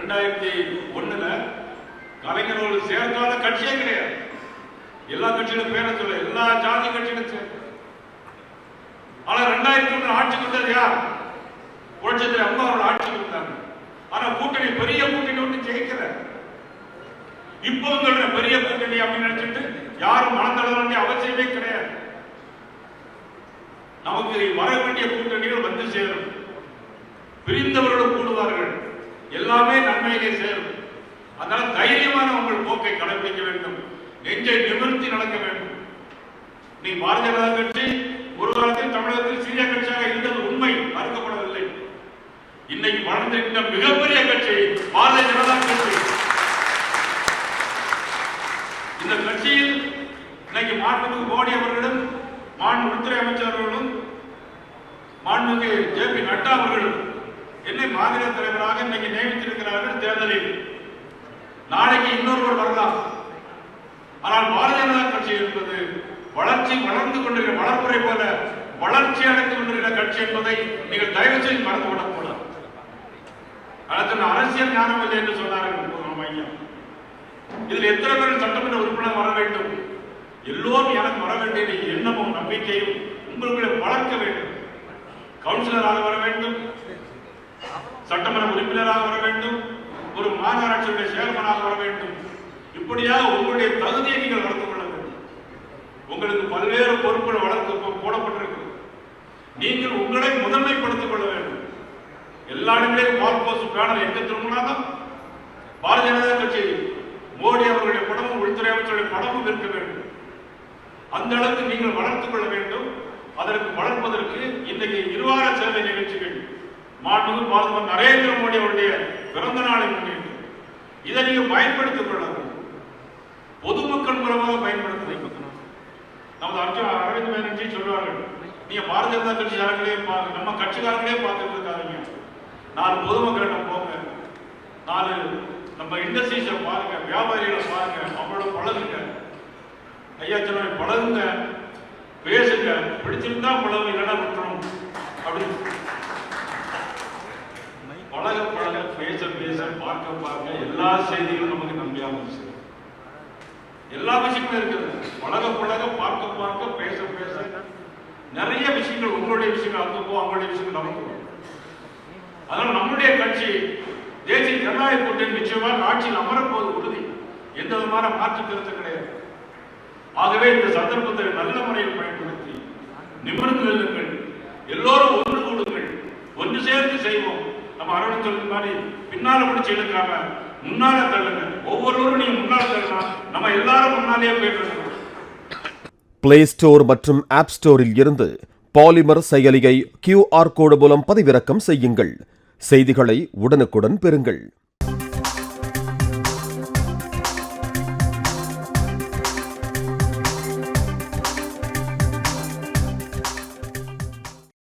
ரெண்டாயிரத்தி ஒண்ணுல கலைஞர்கள் சேர்க்காத கட்சியே கிடையாது. எல்லா கட்சியிலும் பேரை சொல்ல எல்லா ஜாதி கட்சியிலும் சேர்க்க ஆனா ரெண்டாயிரத்தி ஒண்ணு ஆட்சிக்கு வந்தது யார்? புரட்சத்தில் அம்மா அவர்கள் ஆட்சிக்கு வந்தாங்க ஆனா கூட்டணி பெரிய கூட்டணி ஒன்று ஜெயிக்கிற இப்போ சொல்ற பெரிய கூட்டணி அப்படின்னு நினைச்சிட்டு யாரும் மனந்தள வேண்டிய அவசியமே கிடையாது. நமக்கு வர வேண்டிய கூட்டணிகள் வந்து சேரும். பிரிந்தவர்கள் எல்லாமே நன்மையிலே சேரும். அதனால தைரியமான உங்கள் போக்கை கடைபிடிக்க வேண்டும். நெஞ்சை நிமிர்த்தி நடக்க வேண்டும். நீ பாரதிய ஜனதா கட்சி ஒரு காலத்தில் தமிழகத்தில் சிறிய கட்சியாக இருந்தது உண்மை மறுக்கப்படவில்லை. இன்னைக்கு வளர்ந்திருக்கின்ற மிகப்பெரிய கட்சி பாரதிய ஜனதா கட்சி. இந்த கட்சியில் இன்னைக்கு மாண்புமிகு மோடி அவர்களும் மாண்பு உள்துறை அமைச்சர் அவர்களும் மாண்புமிகு ஜே பி நட்டா அவர்களும் மாநில தலைவராக இன்னைக்கு நியமித்திருக்கிறார்கள் தேர்தலில். நாளைக்கு இன்னொருவர் வரலாம். ஆனால் பாரதிய ஜனதா கட்சி என்பது வளர்ச்சி வளர்ந்து கொண்டிருக்கிற வளர்ப்புரை போல வளர்ச்சி அடைந்து கொண்டிருக்கிற கட்சி என்பதை நீங்கள் தயவு செய்து மறந்துவிடக் கூடாது. அடுத்த அரசியல் ஞானம் இல்லை என்று சொன்னார்கள் ஐயா இதில் எத்தனை பேர் சட்டமன்ற உறுப்பினர் வர வேண்டும்? எல்லோரும் எனக்கு வர வேண்டிய எண்ணமும் நம்பிக்கையும் உங்களுக்குள்ளே வளர்க்க வேண்டும். கவுன்சிலராக வர வேண்டும். சட்டமன்ற உறுப்பினராக வர வேண்டும் ஒரு மாநகராட்சியுடைய சேர்மனாக வர வேண்டும். இப்படியாக உங்களுடைய தகுதியை நீங்கள் வளர்த்துக் கொள்ள வேண்டும். உங்களுக்கு பல்வேறு பொறுப்புகள் வளர்த்து போடப்பட்டிருக்கு. நீங்கள் உங்களை முதன்மைப்படுத்திக் கொள்ள வேண்டும். எல்லா இடங்களிலும் வால் போஸ்ட் பேனர் எங்க திரும்பினாலும் பாரதிய ஜனதா கட்சி மோடி அவர்களுடைய படமும் உள்துறை அமைச்சருடைய படமும் இருக்க வேண்டும். அந்த அளவுக்கு நீங்கள் வளர்த்துக் கொள்ள வேண்டும். அதற்கு வளர்ப்பதற்கு இன்றைக்கு இருவார மாண்புமிகு பாதுகாப்பு நரேந்திர மோடி அவருடைய பிறந்த நாளை முன்னிட்டு இதை நீங்கள் பயன்படுத்திக் கொள்ள பொதுமக்கள் மூலமாக பயன்படுத்த நமது அர்ஜுன் அரவிந்த் பானர்ஜி சொல்வார்கள் நீங்க பாரதிய ஜனதா கட்சிக்காரங்களே நம்ம கட்சிக்காரங்களே பார்த்துட்டு இருக்காதீங்க. நாலு பொதுமக்களிடம் போங்க. நாலு நம்ம இண்டஸ்ட்ரீஸை பாருங்க வியாபாரிகளை பாருங்க அவங்களோட பழகுங்க. ஐயா சொன்ன பழகுங்க பேசுங்க பிடிச்சிருந்தா பழகு இல்லைன்னா விட்டுரும் அப்படின்னு பழக பழக பேச பேச பார்க்க பார்க்க எல்லா செய்திகளும் நமக்கு நம்பியாக இருந்துச்சு. எல்லா விஷயங்களும் இருக்குது. பழக பழக பார்க்க பார்க்க பேச பேச நிறைய விஷயங்கள் உங்களுடைய விஷயங்கள் அங்க அவங்களுடைய விஷயங்கள் நமக்கு அதனால நம்முடைய கட்சி தேசிய ஜனநாயக கூட்டணி நிச்சயமாக ஆட்சியில் அமரப்போது உறுதி. எந்த விதமான மாற்று கருத்து கிடையாது. ஆகவே இந்த சந்தர்ப்பத்தை நல்ல முறையில் பயன்படுத்தி நிமிர்ந்து நில்லுங்கள். எல்லோரும் ஒன்று கூடுங்கள். ஒன்று சேர்ந்து செய்வோம். நம்ம அரவணை சொல்ற மாதிரி பின்னால முடிச்சு இழுக்காம முன்னால தள்ளுங்க. ஒவ்வொருவரும் நீங்க முன்னால தள்ளலாம் நம்ம எல்லாரும் முன்னாலேயே போயிட்டு இருக்கோம். பிளே ஸ்டோர் மற்றும் ஆப் ஸ்டோரில் இருந்து பாலிமர் செயலியை கியூஆர் கோடு மூலம் பதிவிறக்கம் செய்யுங்கள். செய்திகளை உடனுக்குடன் பெறுங்கள்.